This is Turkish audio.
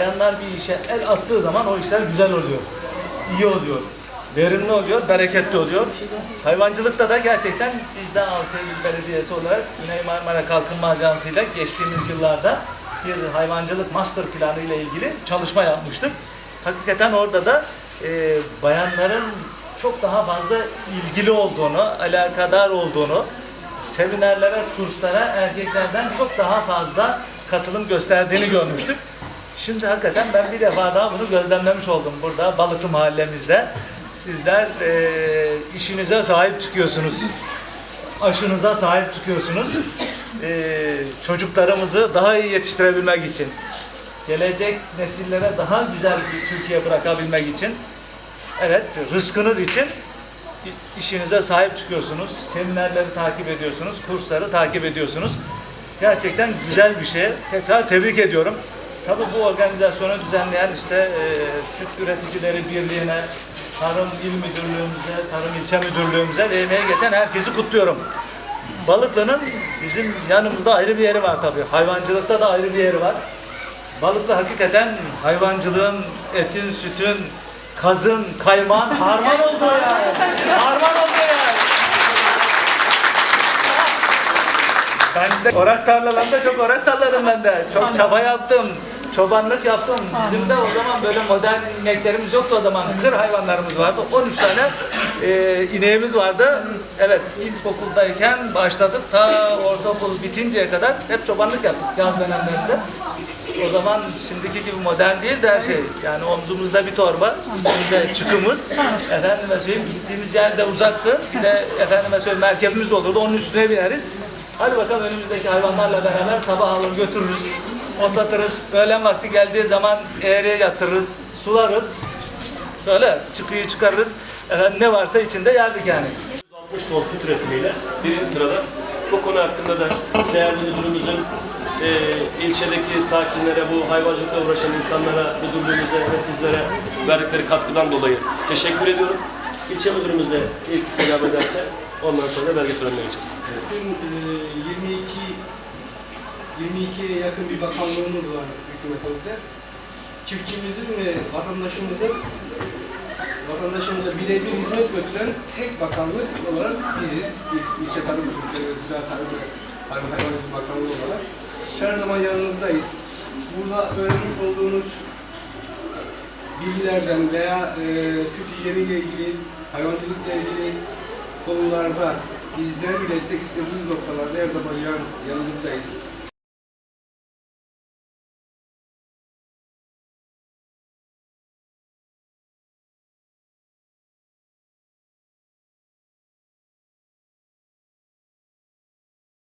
Bayanlar bir işe el attığı zaman o işler güzel oluyor. iyi oluyor. Verimli oluyor, bereketli oluyor. Hayvancılıkta da gerçekten biz de Altaylı Belediyesi olarak Güney Marmara Kalkınma Ajansı ile geçtiğimiz yıllarda bir hayvancılık master planı ile ilgili çalışma yapmıştık. Hakikaten orada da e, bayanların çok daha fazla ilgili olduğunu, alakadar olduğunu, seminerlere, kurslara erkeklerden çok daha fazla katılım gösterdiğini görmüştük. Şimdi hakikaten ben bir defa daha bunu gözlemlemiş oldum burada Balıklı mahallemizde. Sizler eee, işinize sahip çıkıyorsunuz. Aşınıza sahip çıkıyorsunuz. Eee, çocuklarımızı daha iyi yetiştirebilmek için. Gelecek nesillere daha güzel bir Türkiye bırakabilmek için. Evet, rızkınız için işinize sahip çıkıyorsunuz. Seminerleri takip ediyorsunuz, kursları takip ediyorsunuz. Gerçekten güzel bir şey. Tekrar tebrik ediyorum. Tabii bu organizasyonu düzenleyen işte e, Süt Üreticileri Birliği'ne, Tarım İl Müdürlüğümüze, Tarım İlçe Müdürlüğümüze ve emeğe geçen herkesi kutluyorum. Balıklı'nın bizim yanımızda ayrı bir yeri var tabii. Hayvancılıkta da ayrı bir yeri var. Balıklı hakikaten hayvancılığın, etin, sütün, kazın, kaymağın harman olduğu yani. Harman olduğu yani. Ben de orak tarlalarında çok orak salladım ben de. Çok çaba yaptım. Çobanlık yaptım. Bizim de o zaman böyle modern ineklerimiz yoktu o zaman. Kır hayvanlarımız vardı. 13 tane e, ineğimiz vardı. Evet ilkokuldayken başladık. Ta ortaokul bitinceye kadar hep çobanlık yaptık yaz dönemlerinde. O zaman şimdiki gibi modern değil de her şey. Yani omzumuzda bir torba, üstümüzde çıkımız. Efendime söyleyeyim gittiğimiz yerde uzaktı. Bir de efendime söyleyeyim merkebimiz olurdu. Onun üstüne bineriz. Hadi bakalım önümüzdeki hayvanlarla beraber sabah alır götürürüz. Otlatırız. Öğlen vakti geldiği zaman eğriye yatırırız. Sularız. Böyle çıkıyı çıkarırız. Efendim ne varsa içinde yerdik yani. 60 ton süt üretimiyle birinci sırada. Bu konu hakkında da değerli müdürümüzün e, ilçedeki sakinlere, bu hayvancılıkla uğraşan insanlara, müdürlüğümüze ve sizlere verdikleri katkıdan dolayı teşekkür ediyorum. İlçe müdürümüz de ilk ilave ederse ondan sonra belge törenine geçeceğiz. Bugün e, 22 22'ye yakın bir bakanlığımız var hükümetimizde. Çiftçimizin ve vatandaşımızın vatandaşımıza birebir hizmet götüren tek bakanlık olarak biziz. İl- İlçe Tarım Müdürlüğü ve Güzel Tarım ve Hayvan Hayvancılık Bakanlığı olarak. Her zaman yanınızdayız. Burada öğrenmiş olduğunuz bilgilerden veya e, süt hijyeniyle ilgili, hayvancılıkla ilgili konularda bizden destek istediğiniz noktalarda her zaman yan, yanınızdayız.